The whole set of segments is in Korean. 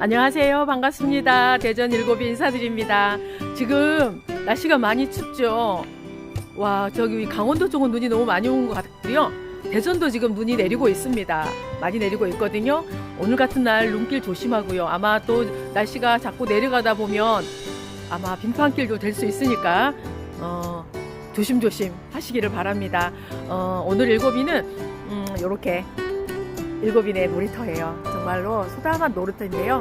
안녕하세요. 반갑습니다. 대전 일곱이 인사드립니다. 지금 날씨가 많이 춥죠? 와, 저기 강원도 쪽은 눈이 너무 많이 온 것 같고요. 대전도 지금 눈이 내리고 있습니다. 많이 내리고 있거든요. 오늘 같은 날 눈길 조심하고요. 아마 또 날씨가 자꾸 내려가다 보면 아마 빙판길도 될 수 있으니까, 어, 조심조심 하시기를 바랍니다. 어, 오늘 일곱이는, 음, 요렇게 일곱인의 놀이터예요. 정말로 소담한 놀이터인데요.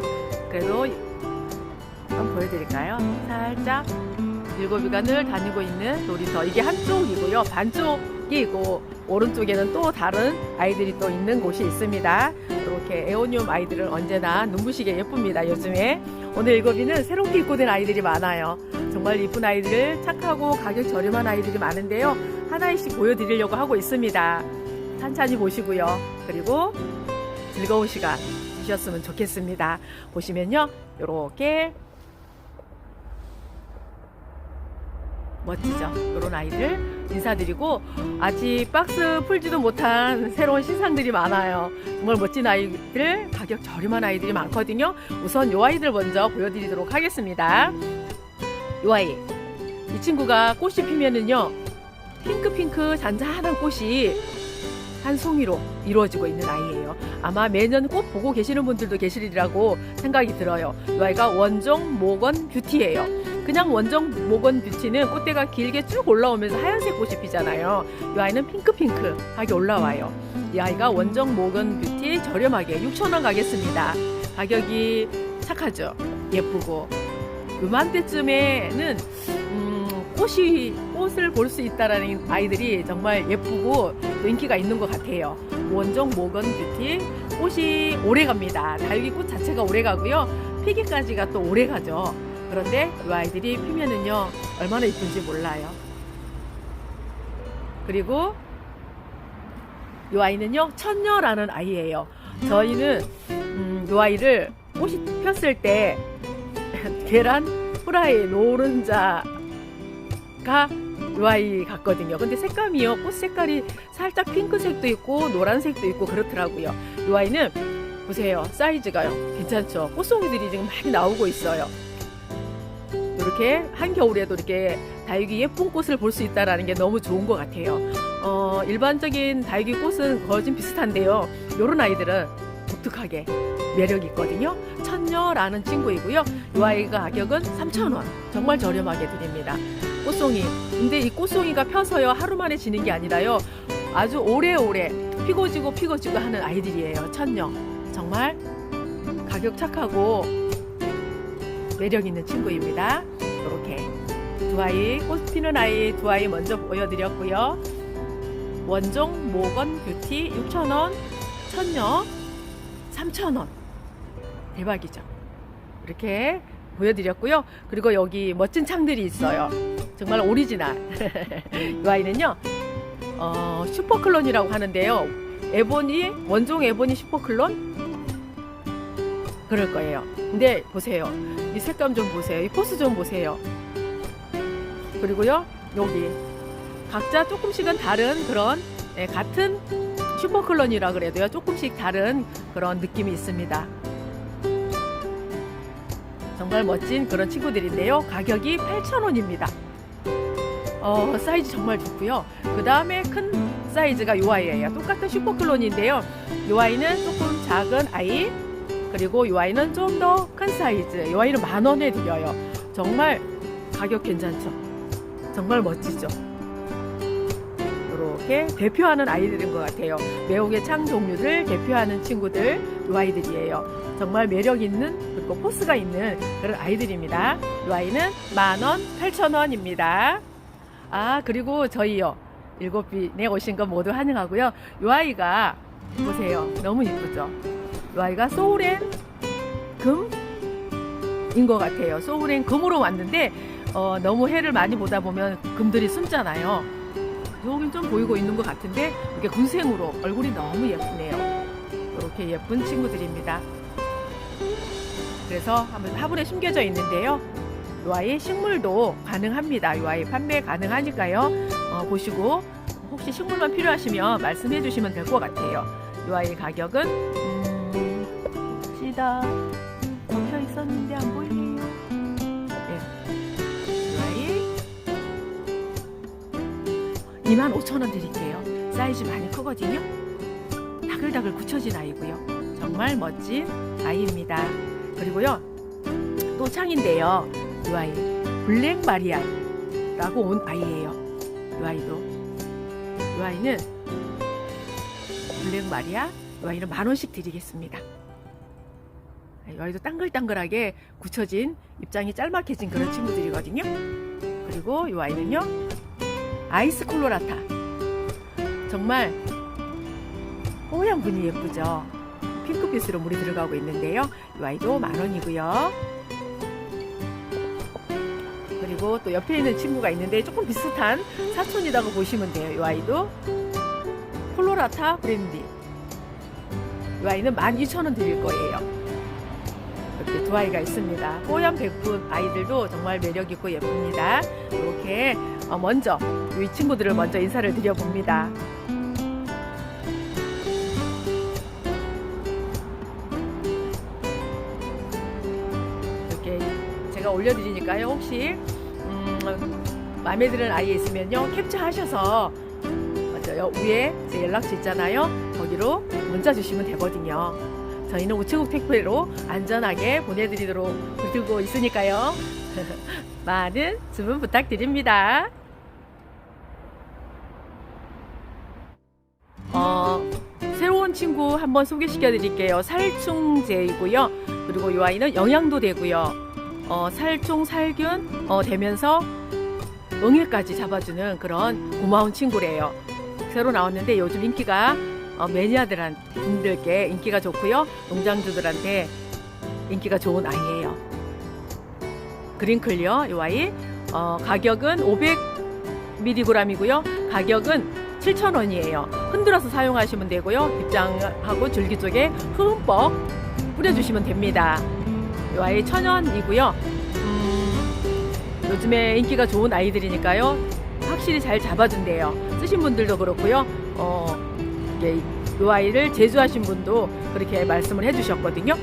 그래도 한번 보여드릴까요? 살짝 일곱이가 늘 다니고 있는 놀이터. 이게 한쪽이고요. 반쪽이고 오른쪽에는 또 다른 아이들이 또 있는 곳이 있습니다. 이렇게 에오니움 아이들은 언제나 눈부시게 예쁩니다. 요즘에 오늘 일곱이는 새롭게 입고 된 아이들이 많아요. 정말 이쁜 아이들, 착하고 가격 저렴한 아이들이 많은데요. 하나씩 보여드리려고 하고 있습니다. 천천히 보시고요. 그리고 즐거운 시간 주셨으면 좋겠습니다. 보시면요. 요렇게 멋지죠? 요런 아이들 인사드리고 아직 박스 풀지도 못한 새로운 신상들이 많아요. 정말 멋진 아이들, 가격 저렴한 아이들이 많거든요. 우선 요 아이들 먼저 보여드리도록 하겠습니다. 요 아이. 이 친구가 꽃이 피면은요. 핑크핑크 잔잔한 꽃이 한 송이로 이루어지고 있는 아이예요. 아마 매년 꽃 보고 계시는 분들도 계시리라고 생각이 들어요. 이 아이가 원종 모건 뷰티예요. 그냥 원종 모건 뷰티는 꽃대가 길게 쭉 올라오면서 하얀색 꽃이 피잖아요. 이 아이는 핑크핑크하게 올라와요. 이 아이가 원종 모건 뷰티 저렴하게 6,000원 가겠습니다. 가격이 착하죠. 예쁘고. 요맘때쯤에는 음, 꽃이 꽃을 볼 수 있다라는 아이들이 정말 예쁘고 또 인기가 있는 것 같아요. 원종 모건 뷰티 꽃이 오래 갑니다. 다육이 꽃 자체가 오래 가고요. 피기까지가 또 오래 가죠. 그런데 이 아이들이 피면은요 얼마나 이쁜지 몰라요. 그리고 이 아이는요 천녀라는 아이예요. 저희는 음, 이 아이를 꽃이 폈을 때 계란 후라이 노른자가 이 아이 같거든요. 근데 색감이요. 꽃 색깔이 살짝 핑크색도 있고 노란색도 있고 그렇더라고요. 이 아이는 보세요. 사이즈가요. 괜찮죠? 꽃송이들이 지금 많이 나오고 있어요. 이렇게 한겨울에도 이렇게 다육이 예쁜 꽃을 볼 수 있다라는 게 너무 좋은 것 같아요. 어, 일반적인 다육이 꽃은 좀 비슷한데요. 이런 아이들은 독특하게 매력이 있거든요. 천녀라는 친구이고요. 이 아이가 가격은 3,000원. 정말 저렴하게 드립니다. 꽃송이. 근데 이 꽃송이가 펴서요. 하루 만에 지는 게 아니라요. 아주 오래오래 피고 지고 피고 지고 하는 아이들이에요. 천녀. 정말 가격 착하고 매력 있는 친구입니다. 이렇게 두 아이, 꽃 피는 아이 두 아이 먼저 보여드렸고요. 원종 모건 뷰티 6,000원, 천녀 3,000원. 대박이죠. 이렇게 보여드렸고요. 그리고 여기 멋진 창들이 있어요. 정말 오리지널. 이 아이는요, 어, 슈퍼클론이라고 하는데요. 에보니, 원종 에보니 슈퍼클론? 그럴 거예요. 근데 보세요. 이 색감 좀 보세요. 이 포스 좀 보세요. 그리고요, 여기. 각자 조금씩은 다른 그런, 예, 같은 슈퍼클론이라 그래도요, 조금씩 다른 그런 느낌이 있습니다. 정말 멋진 그런 친구들인데요. 가격이 8,000원입니다. 어, 사이즈 정말 좋고요. 그 다음에 큰 사이즈가 이 아이예요. 똑같은 슈퍼클론인데요. 이 아이는 조금 작은 아이, 그리고 이 아이는 좀 더 큰 사이즈. 이 아이는 만 원에 드려요. 정말 가격 괜찮죠? 정말 멋지죠? 이렇게 대표하는 아이들인 것 같아요. 매혹의 창 종류를 대표하는 친구들, 이 아이들이에요. 정말 매력 있는 그리고 포스가 있는 그런 아이들입니다. 이 아이는 만 원, 팔천 원입니다. 아 그리고 저희요 일곱 빈에 오신 거 모두 환영하고요. 이 아이가 보세요, 너무 이쁘죠? 이 아이가 소울앤 금인 것 같아요. 소울앤 금으로 왔는데 어, 너무 해를 많이 보다 보면 금들이 숨잖아요. 여긴 좀 보이고 있는 것 같은데 이게 군생으로 얼굴이 너무 예쁘네요. 이렇게 예쁜 친구들입니다. 그래서 한번 화분에 심겨져 있는데요. 요아이 식물도 가능합니다. 요아이 판매 가능하니까요. 어, 보시고 혹시 식물만 필요하시면 말씀해 주시면 될 것 같아요. 요아이 가격은 음, 봅시다. 적혀 있었는데 안 보이네요. 예. 요아이 2만 5천 원 드릴게요. 사이즈 많이 크거든요. 다글다글 굳혀진 아이고요. 정말 멋진 아이입니다. 그리고요. 또 창인데요. 이 아이, 블랙 마리아라고 온 아이예요. 이 아이도. 이 아이는 블랙 마리아, 이 아이는 만 원씩 드리겠습니다. 이 아이도 땅글땅글하게 굳혀진 입장이 짤막해진 그런 친구들이거든요. 그리고 이 아이는요, 아이스 콜로라타. 정말 뽀얀 분이 예쁘죠. 핑크빛으로 물이 들어가고 있는데요. 이 아이도 만 원이고요. 그리고 또 옆에 있는 친구가 있는데 조금 비슷한 사촌이라고 보시면 돼요. 이 아이도 콜로라타 브랜디. 이 아이는 12,000원 드릴 거예요. 이렇게 두 아이가 있습니다. 뽀얀 백분 아이들도 정말 매력 있고 예쁩니다. 이렇게 어, 먼저 이 친구들을 먼저 인사를 드려봅니다. 이렇게 제가 올려드리니까요. 혹시 음, 마음에 드는 아이 있으면요 캡처하셔서 여- 위에 제 연락처 있잖아요. 거기로 문자 주시면 되거든요. 저희는 우체국 택배로 안전하게 보내드리도록 들고 있으니까요. 많은 주문 부탁드립니다. 어, 새로운 친구 한번 소개시켜 드릴게요. 살충제이고요. 그리고 이 아이는 영양도 되고요. 어, 살충, 살균 어, 되면서 응애까지 잡아주는 그런 고마운 친구래요. 새로 나왔는데 요즘 인기가 어, 매니아들한 분들께 인기가 좋고요. 농장주들한테 인기가 좋은 아이예요. 그린클리어 이 아이 어, 가격은 500mg이고요. 가격은 7,000원이에요. 흔들어서 사용하시면 되고요. 입장하고 줄기 쪽에 흠뻑 뿌려주시면 됩니다. 이 아이 천연이고요. 음, 요즘에 인기가 좋은 아이들이니까요. 확실히 잘 잡아준대요. 쓰신 분들도 그렇고요. 어, 예, 이 아이를 제조하신 분도 그렇게 말씀을 해주셨거든요.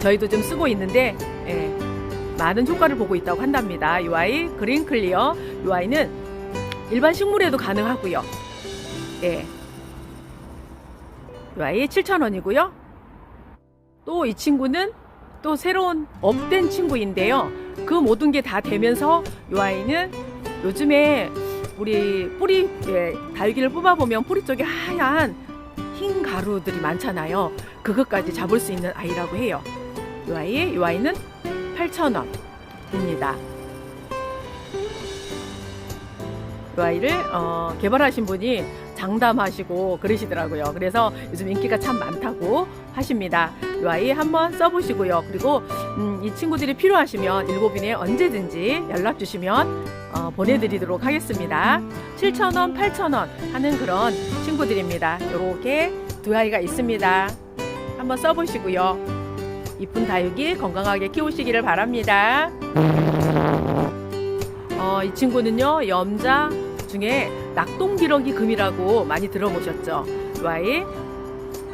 저희도 좀 쓰고 있는데 예, 많은 효과를 보고 있다고 한답니다. 이 아이 그린 클리어 이 아이는 일반 식물에도 가능하고요. 예. 이 아이 7,000원이고요. 또 이 친구는 또 새로운 업된 친구인데요. 그 모든 게 다 되면서 이 아이는 요즘에 우리 뿌리 예, 다육이를 뽑아보면 뿌리 쪽에 하얀 흰 가루들이 많잖아요. 그것까지 잡을 수 있는 아이라고 해요. 이 아이, 이 아이는 8,000원입니다. 이 아이를 어, 개발하신 분이 장담하시고 그러시더라고요. 그래서 요즘 인기가 참 많다고 하십니다. 이 아이 한번 써보시고요. 그리고 음, 이 친구들이 필요하시면 일곱인에 언제든지 연락 주시면 어, 보내드리도록 하겠습니다. 7,000원, 8,000원 하는 그런 친구들입니다. 이렇게 두 아이가 있습니다. 한번 써보시고요. 이쁜 다육이 건강하게 키우시기를 바랍니다. 어, 이 친구는요, 염자 중에 낙동기러기 금이라고 많이 들어보셨죠? 이 아이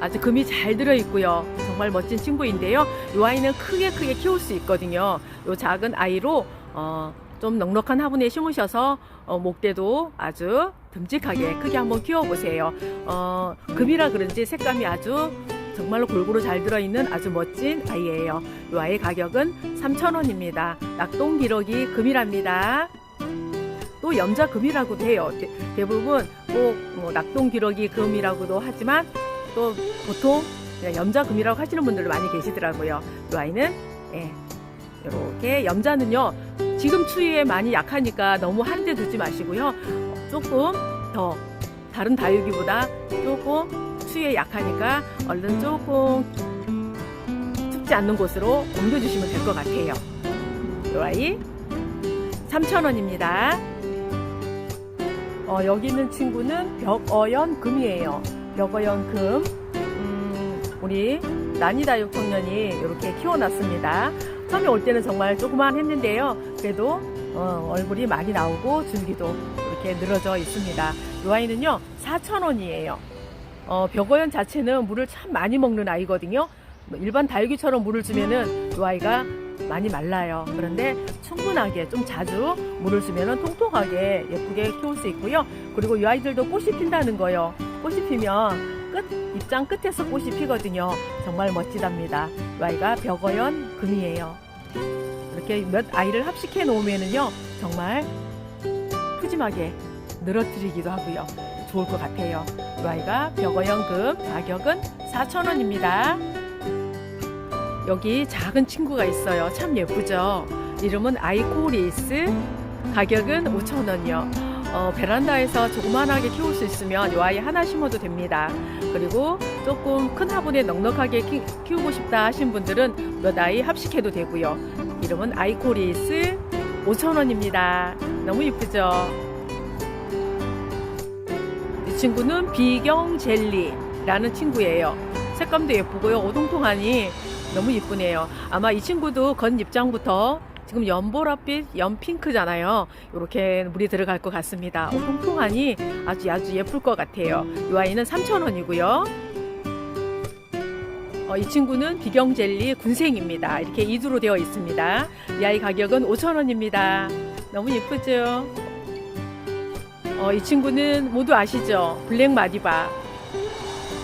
아주 금이 잘 들어있고요. 정말 멋진 친구인데요. 이 아이는 크게 크게 키울 수 있거든요. 이 작은 아이로 어, 좀 넉넉한 화분에 심으셔서 어, 목대도 아주 듬직하게 크게 한번 키워보세요. 어, 금이라 그런지 색감이 아주 정말로 골고루 잘 들어있는 아주 멋진 아이예요. 이 아이 가격은 3,000원입니다. 낙동기러기 금이랍니다. 또 염자금이라고도 해요. 대, 대부분 꼭뭐 낙동기러기 금이라고도 하지만 또 보통 염자금이라고 하시는 분들도 많이 계시더라고요. 이 아이는 예, 이렇게 염자는요 지금 추위에 많이 약하니까 너무 한대 두지 마시고요. 조금 더 다른 다육이보다 조금 추위에 약하니까 얼른 조금 춥지 않는 곳으로 옮겨주시면 될 것 같아요. 이 아이 3,000원입니다. 어, 여기 있는 친구는 벽어연 금이에요. 벽어연 금. 음, 우리 난이다육 청년이 이렇게 키워놨습니다. 처음에 올 때는 정말 조그만 했는데요. 그래도 어, 얼굴이 많이 나오고 줄기도 이렇게 늘어져 있습니다. 이 아이는요, 4,000원이에요. 어, 벽어연 자체는 물을 참 많이 먹는 아이거든요. 뭐 일반 다육이처럼 물을 주면은 이 아이가 많이 말라요. 그런데 충분하게 좀 자주 물을 주면 통통하게 예쁘게 키울 수 있고요. 그리고 이 아이들도 꽃이 핀다는 거요. 꽃이 피면 끝 입장 끝에서 꽃이 피거든요. 정말 멋지답니다. 이 아이가 벽어연 금이에요. 이렇게 몇 아이를 합식해 놓으면은요 정말 푸짐하게 늘어뜨리기도 하고요. 좋을 것 같아요. 이 아이가 벽어연금 가격은 4,000원입니다. 여기 작은 친구가 있어요. 참 예쁘죠? 이름은 아이코리스. 가격은 5,000원이요. 어, 베란다에서 조그만하게 키울 수 있으면 이 아이 하나 심어도 됩니다. 그리고 조금 큰 화분에 넉넉하게 키, 키우고 싶다 하신 분들은 몇 아이 합식해도 되고요. 이름은 아이코리스 5,000원입니다. 너무 이쁘죠? 이 친구는 비경 젤리라는 친구예요. 색감도 예쁘고요. 오동통하니 너무 이쁘네요. 아마 이 친구도 건 입장부터 지금 연보라빛, 연핑크잖아요. 이렇게 물이 들어갈 것 같습니다. 오동통하니 아주 아주 예쁠 것 같아요. 이 아이는 3,000원이고요. 어, 이 친구는 비경젤리 군생입니다. 이렇게 이두로 되어 있습니다. 이 아이 가격은 5,000원입니다. 너무 예쁘죠? 어, 이 친구는 모두 아시죠? 블랙 마디바.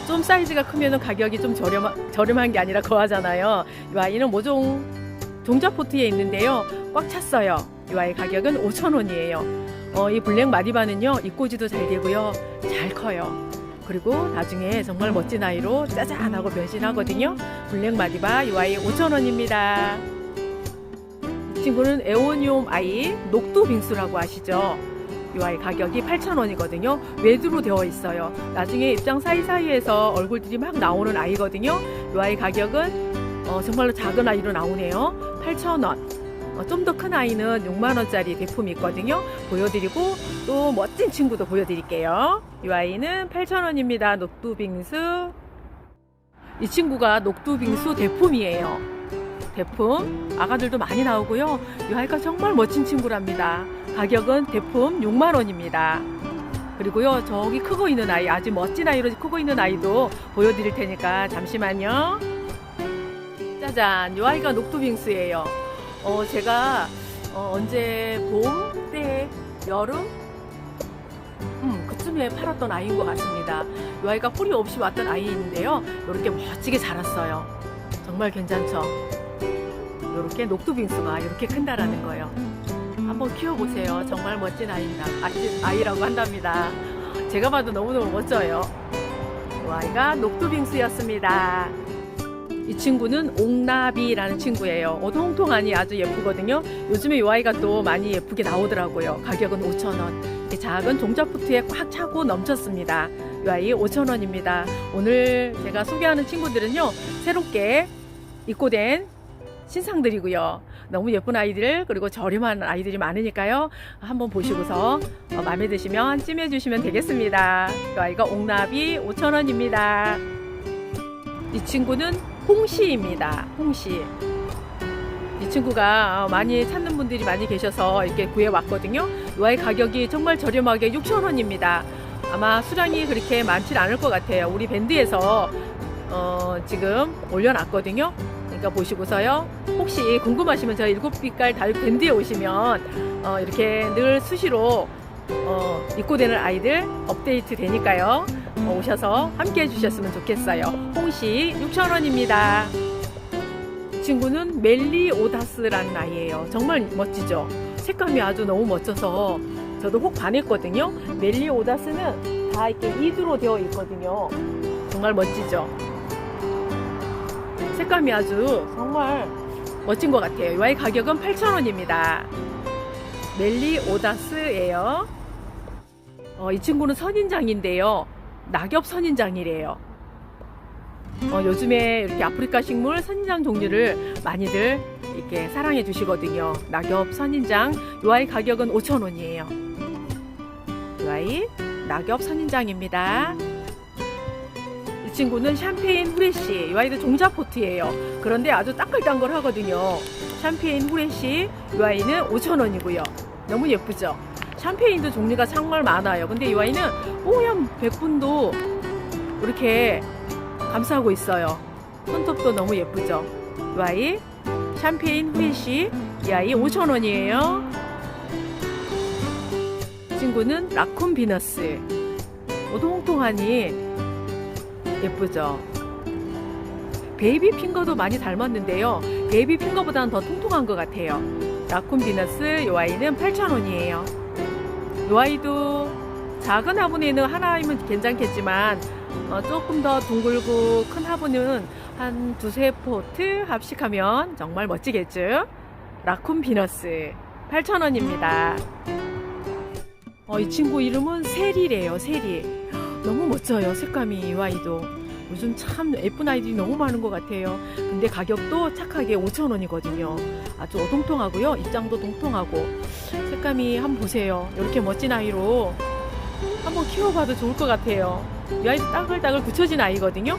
좀 사이즈가 크면 가격이 좀 저렴, 저렴한 게 아니라 거하잖아요. 이 아이는 모종 종자포트에 있는데요. 꽉 찼어요. 이 아이 가격은 5,000원이에요. 어, 이 블랙 마디바는요, 입꼬지도 잘 되고요. 잘 커요. 그리고 나중에 정말 멋진 아이로 짜잔하고 변신하거든요. 블랙 마디바 이 아이 5,000원입니다. 이 친구는 에오니움 아이 녹두 빙수라고 아시죠? 이 아이 가격이 8,000원이거든요. 외두로 되어 있어요. 나중에 입장 사이사이에서 얼굴들이 막 나오는 아이거든요. 이 아이 가격은 어, 정말로 작은 아이로 나오네요. 8,000원. 어, 좀더 큰 아이는 6만원짜리 제품이 있거든요. 보여드리고 또 멋진 친구도 보여드릴게요. 이 아이는 8,000원입니다. 녹두빙수. 이 친구가 녹두빙수 대품이에요. 대품. 아가들도 많이 나오고요. 이 아이가 정말 멋진 친구랍니다. 가격은 대품 6만 원입니다. 그리고요, 저기 크고 있는 아이, 아주 멋진 아이로 크고 있는 아이도 보여드릴 테니까 잠시만요. 짜잔, 이 아이가 녹두빙수예요. 어, 제가 어, 언제 봄, 때, 여름, 음, 그쯤에 팔았던 아이인 것 같습니다. 이 아이가 뿌리 없이 왔던 아이인데요. 이렇게 멋지게 자랐어요. 정말 괜찮죠? 이렇게 녹두빙수가 이렇게 큰다라는 거예요. 한번 키워보세요. 정말 멋진 아이입니다. 아이, 아이라고 한답니다. 제가 봐도 너무너무 멋져요. 이 아이가 녹두빙수였습니다. 이 친구는 옥나비라는 친구예요. 어동통하니 아주 예쁘거든요. 요즘에 이 아이가 또 많이 예쁘게 나오더라고요. 가격은 5,000원. 이렇게 작은 종자포트에 꽉 차고 넘쳤습니다. 이 아이 5,000원입니다. 오늘 제가 소개하는 친구들은요. 새롭게 입고된 신상들이고요. 너무 예쁜 아이들 그리고 저렴한 아이들이 많으니까요. 한번 보시고서 어, 마음에 드시면 찜해 주시면 되겠습니다. 이 아이가 옥나비 5,000원입니다. 이 친구는 홍시입니다. 홍시. 이 친구가 많이 찾는 분들이 많이 계셔서 이렇게 구해왔거든요. 이 아이 가격이 정말 저렴하게 6,000원입니다. 아마 수량이 그렇게 많지 않을 것 같아요. 우리 밴드에서 어, 지금 올려놨거든요. 그러니까 보시고서요. 혹시 궁금하시면 저희 일곱 빛깔 다육 밴드에 오시면 어, 이렇게 늘 수시로 어, 입고 되는 아이들 업데이트 되니까요. 어, 오셔서 함께 해주셨으면 좋겠어요. 홍시 6,000원입니다. 친구는 멜리 오다스라는 아이예요. 정말 멋지죠? 색감이 아주 너무 멋져서 저도 혹 반했거든요. 멜리 오다스는 다 이렇게 이두로 되어 있거든요. 정말 멋지죠? 색감이 아주 정말 멋진 것 같아요. 이 아이 가격은 8,000원입니다. 멜리 오다스예요. 어, 이 친구는 선인장인데요. 낙엽 선인장이래요. 어, 요즘에 이렇게 아프리카 식물 선인장 종류를 많이들 이렇게 사랑해 주시거든요. 낙엽 선인장. 이 아이 가격은 5,000원이에요. 이 아이 낙엽 선인장입니다. 이 친구는 샴페인 후레쉬. 이 아이도 종자포트예요. 그런데 아주 따글따글 하거든요. 샴페인 후레쉬. 이 아이는 5,000원이고요. 너무 예쁘죠? 샴페인도 종류가 정말 많아요. 근데 이 아이는 뽀얀 백분도 이렇게 감싸고 있어요. 손톱도 너무 예쁘죠? 이 아이 샴페인 후레쉬 이 아이 5,000원이에요. 친구는 라쿤 비너스. 오동통하니 예쁘죠? 베이비 핑거도 많이 닮았는데요. 베이비 핑거보다는 더 통통한 것 같아요. 라쿤 비너스 요 아이는 8,000원이에요. 요 아이도 작은 화분에는 하나이면 괜찮겠지만 어, 조금 더 둥글고 큰 화분은 한 두세 포트 합식하면 정말 멋지겠죠? 라쿤 비너스 8,000원입니다. 어, 이 친구 이름은 세리래요, 세리. 너무 멋져요, 색감이 이 아이도. 요즘 참 예쁜 아이들이 너무 많은 것 같아요. 근데 가격도 착하게 5,000원이거든요. 아주 어동통하고요. 입장도 동통하고. 색감이 한번 보세요. 이렇게 멋진 아이로 한번 키워봐도 좋을 것 같아요. 이 아이도 따글따글 굳혀진 아이거든요.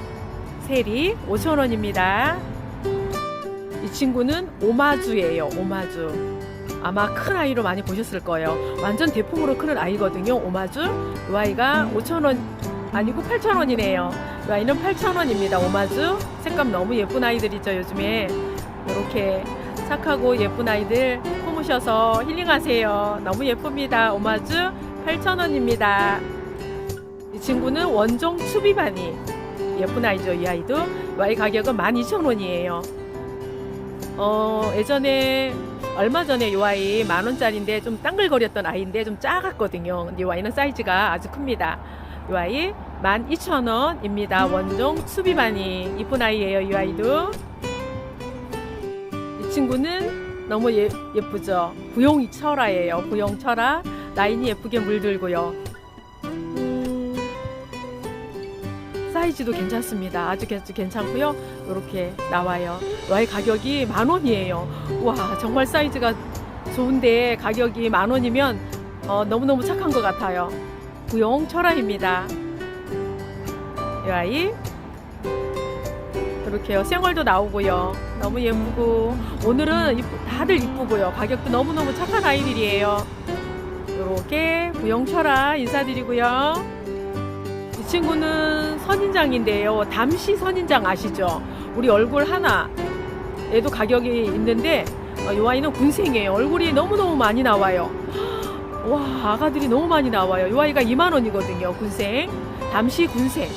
세리 5,000원입니다. 이 친구는 오마주예요. 오마주. 아마 큰 아이로 많이 보셨을 거예요. 완전 대풍으로 크는 아이거든요. 오마주. 이 아이가 5,000원 아니고 8,000원이네요. 이 아이는 8,000원입니다. 오마주. 색감 너무 예쁜 아이들이죠. 요즘에 이렇게 착하고 예쁜 아이들 품으셔서 힐링하세요. 너무 예쁩니다. 오마주 8,000원입니다. 이 친구는 원종 추비바니. 예쁜 아이죠, 이 아이도. 이 가격은 12,000원이에요. 어, 예전에, 얼마 전에 이 아이 만 원짜리인데 좀 땅글거렸던 아이인데 좀 작았거든요. 근데 이 아이는 사이즈가 아주 큽니다. 이 아이 12,000원입니다. 원종 추비바니. 이쁜 아이예요, 이 아이도. 이 친구는 너무 예, 예쁘죠? 부용 철화예요. 부용 철화. 라인이 예쁘게 물들고요. 음, 사이즈도 괜찮습니다. 아주 괜- 괜찮고요. 이렇게 나와요. 와의 가격이 만 원이에요. 와 정말 사이즈가 좋은데 가격이 만 원이면 어, 너무너무 착한 것 같아요. 구용 철화입니다. 이 아이 이렇게요. 생얼도 나오고요. 너무 예쁘고 오늘은 다들 이쁘고요. 가격도 너무너무 착한 아이들이에요. 이렇게 구용철아 인사드리고요. 이 친구는 선인장인데요. 담시 선인장 아시죠? 우리 얼굴 하나 얘도 가격이 있는데 어, 이 아이는 군생이에요. 얼굴이 너무너무 많이 나와요. 와 아가들이 너무 많이 나와요. 이 아이가 2만 원이거든요. 군생 담시 군생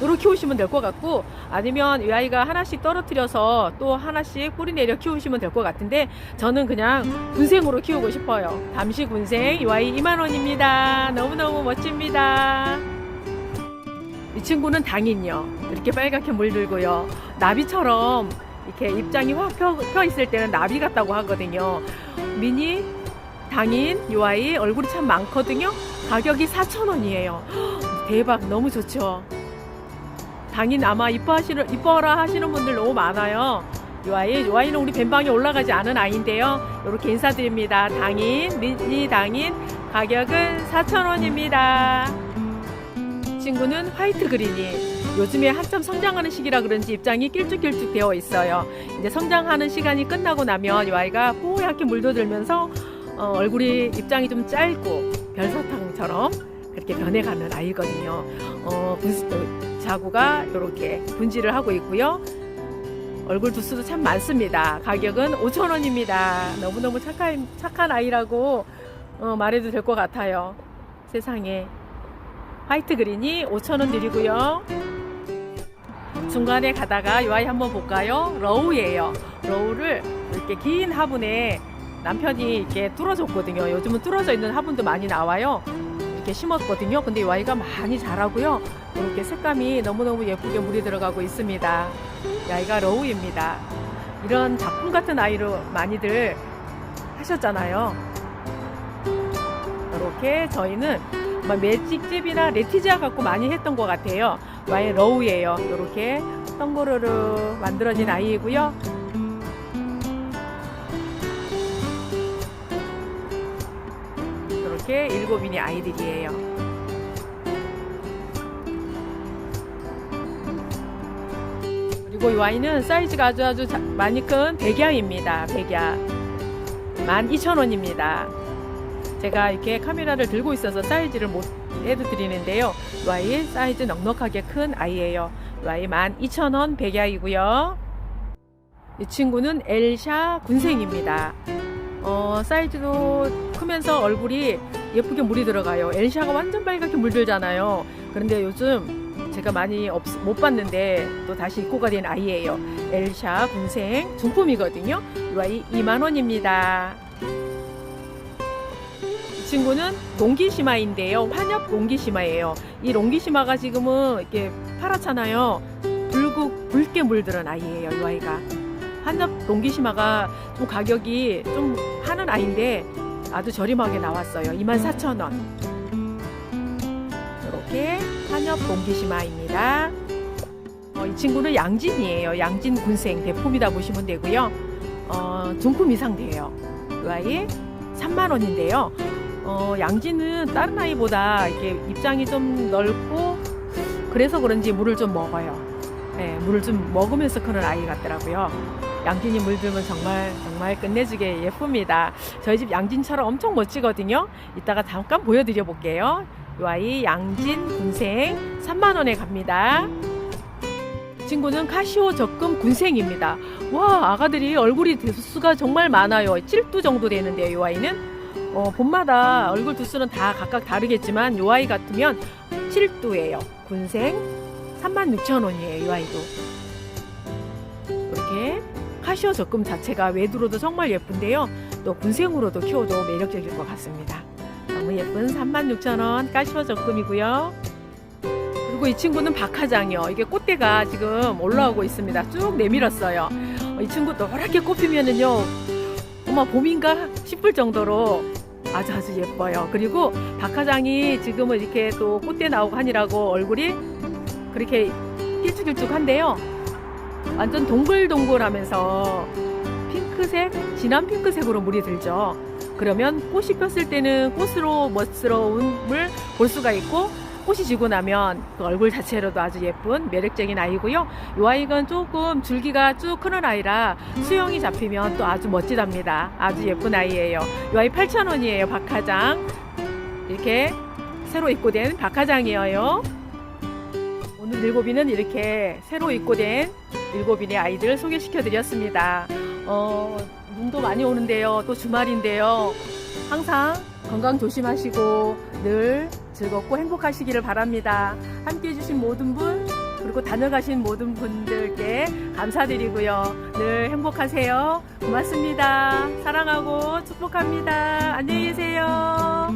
이렇게 키우시면 될 것 같고 아니면 이 아이가 하나씩 떨어뜨려서 또 하나씩 뿌리 내려 키우시면 될 것 같은데 저는 그냥 군생으로 키우고 싶어요. 담시 군생 이 아이 2만 원입니다. 너무너무 멋집니다. 이 친구는 당인요. 이렇게 빨갛게 물들고요. 나비처럼 이렇게 입장이 확 펴, 펴 있을 때는 나비 같다고 하거든요. 미니 당인 이 아이 얼굴이 참 많거든요. 가격이 4,000원이에요. 대박 너무 좋죠. 당인 아마 이뻐하시는 이뻐라 하시는 분들 너무 많아요. 이 아이, 이 아이는 우리 뱀방에 올라가지 않은 아이인데요. 이렇게 인사드립니다. 당인, 미니 당인 가격은 4,000원입니다. 친구는 화이트 그린이 요즘에 한참 성장하는 시기라 그런지 입장이 길쭉길쭉 되어 있어요. 이제 성장하는 시간이 끝나고 나면 이 아이가 뽀얗게 물들면서 어, 얼굴이 입장이 좀 짧고 별사탕처럼 그렇게 변해가는 아이거든요. 어, 자구가 이렇게 분지를 하고 있고요. 얼굴 두수도 참 많습니다. 가격은 5,000원입니다. 너무너무 착한, 착한 아이라고 어, 말해도 될 것 같아요. 세상에. 화이트 그린이 5,000원 드리고요. 중간에 가다가 이 아이 한번 볼까요? 러우예요. 러우를 이렇게 긴 화분에 남편이 이렇게 뚫어줬거든요. 요즘은 뚫어져 있는 화분도 많이 나와요. 이렇게 심었거든요. 근데 이 아이가 많이 자라고요. 이렇게 색감이 너무너무 예쁘게 물이 들어가고 있습니다. 이 아이가 러우입니다. 이런 작품 같은 아이로 많이들 하셨잖아요. 이렇게 저희는 막 매직집이나 레티지아 갖고 많이 했던 것 같아요. 와의 러우예요. 이렇게 덩고르르 만들어진 아이이고요. 일곱인의 아이들이에요. 그리고 이 아이는 사이즈가 아주 아주 자- 많이 큰 백야입니다. 백야. 12,000원입니다. 제가 이렇게 카메라를 들고 있어서 사이즈를 못 해도 드리는데요. 이 아이 사이즈 넉넉하게 큰 아이예요. 이 아이 12,000원 백야이고요. 이 친구는 엘샤 군생입니다. 어, 사이즈도 크면서 얼굴이 예쁘게 물이 들어가요. 엘샤가 완전 빨갛게 물들잖아요. 그런데 요즘 제가 많이 없, 못 봤는데 또 다시 입고가 된 아이예요. 엘샤 군생 중품이거든요. 이 아이 2만 원입니다. 이 친구는 롱기시마인데요. 환엽 롱기시마예요. 이 롱기시마가 지금은 이렇게 파랗잖아요. 붉고 붉게 물들은 아이예요. 이 아이가. 한엽 롱기시마가 좀 가격이 좀 하는 아이인데 아주 저렴하게 나왔어요. 24,000원. 이렇게 한엽 롱기시마입니다. 어, 이 친구는 양진이에요. 양진 군생 대품이다 보시면 되고요. 어, 중품 이상 돼요. 이 아이 3만 원인데요. 어, 양진은 다른 아이보다 이렇게 입장이 좀 넓고 그래서 그런지 물을 좀 먹어요. 네, 물을 좀 먹으면서 크는 아이 같더라고요. 양진이 물들면 정말 정말 끝내주게 예쁩니다. 저희 집 양진처럼 엄청 멋지거든요. 이따가 잠깐 보여드려 볼게요. 이 아이 양진 군생 3만 원에 갑니다. 친구는 카시오 적금 군생입니다. 와 아가들이 얼굴이 두수가 정말 많아요. 7두 정도 되는데요. 이 아이는 어, 봄마다 얼굴 두수는 다 각각 다르겠지만 이 아이 같으면 7두예요. 군생 36,000원이에요. 이 아이도 이렇게 카시오 적금 자체가 외두로도 정말 예쁜데요. 또 군생으로도 키워도 매력적일 것 같습니다. 너무 예쁜 36,000원 카시오 적금이고요. 그리고 이 친구는 박하장이요. 이게 꽃대가 지금 올라오고 있습니다. 쭉 내밀었어요. 어, 이 친구 노랗게 꽃피면은요. 어머 봄인가 싶을 정도로 아주 아주 예뻐요. 그리고 박하장이 지금은 이렇게 또 꽃대 나오고 하니라고 얼굴이 그렇게 일쭉일쭉한데요. 완전 동글동글하면서 핑크색, 진한 핑크색으로 물이 들죠. 그러면 꽃이 폈을 때는 꽃으로 멋스러움을 볼 수가 있고 꽃이 지고 나면 그 얼굴 자체로도 아주 예쁜 매력적인 아이고요. 이 아이는 조금 줄기가 쭉 크는 아이라 수영이 잡히면 또 아주 멋지답니다. 아주 예쁜 아이예요. 이 아이 8,000원이에요. 박하장. 이렇게 새로 입고된 박하장이에요. 오늘 일곱이는 이렇게 새로 입고된 일곱인의 아이들 소개시켜 드렸습니다. 어, 눈도 많이 오는데요. 또 주말인데요. 항상 건강 조심하시고 늘 즐겁고 행복하시기를 바랍니다. 함께 해주신 모든 분, 그리고 다녀가신 모든 분들께 감사드리고요. 늘 행복하세요. 고맙습니다. 사랑하고 축복합니다. 안녕히 계세요.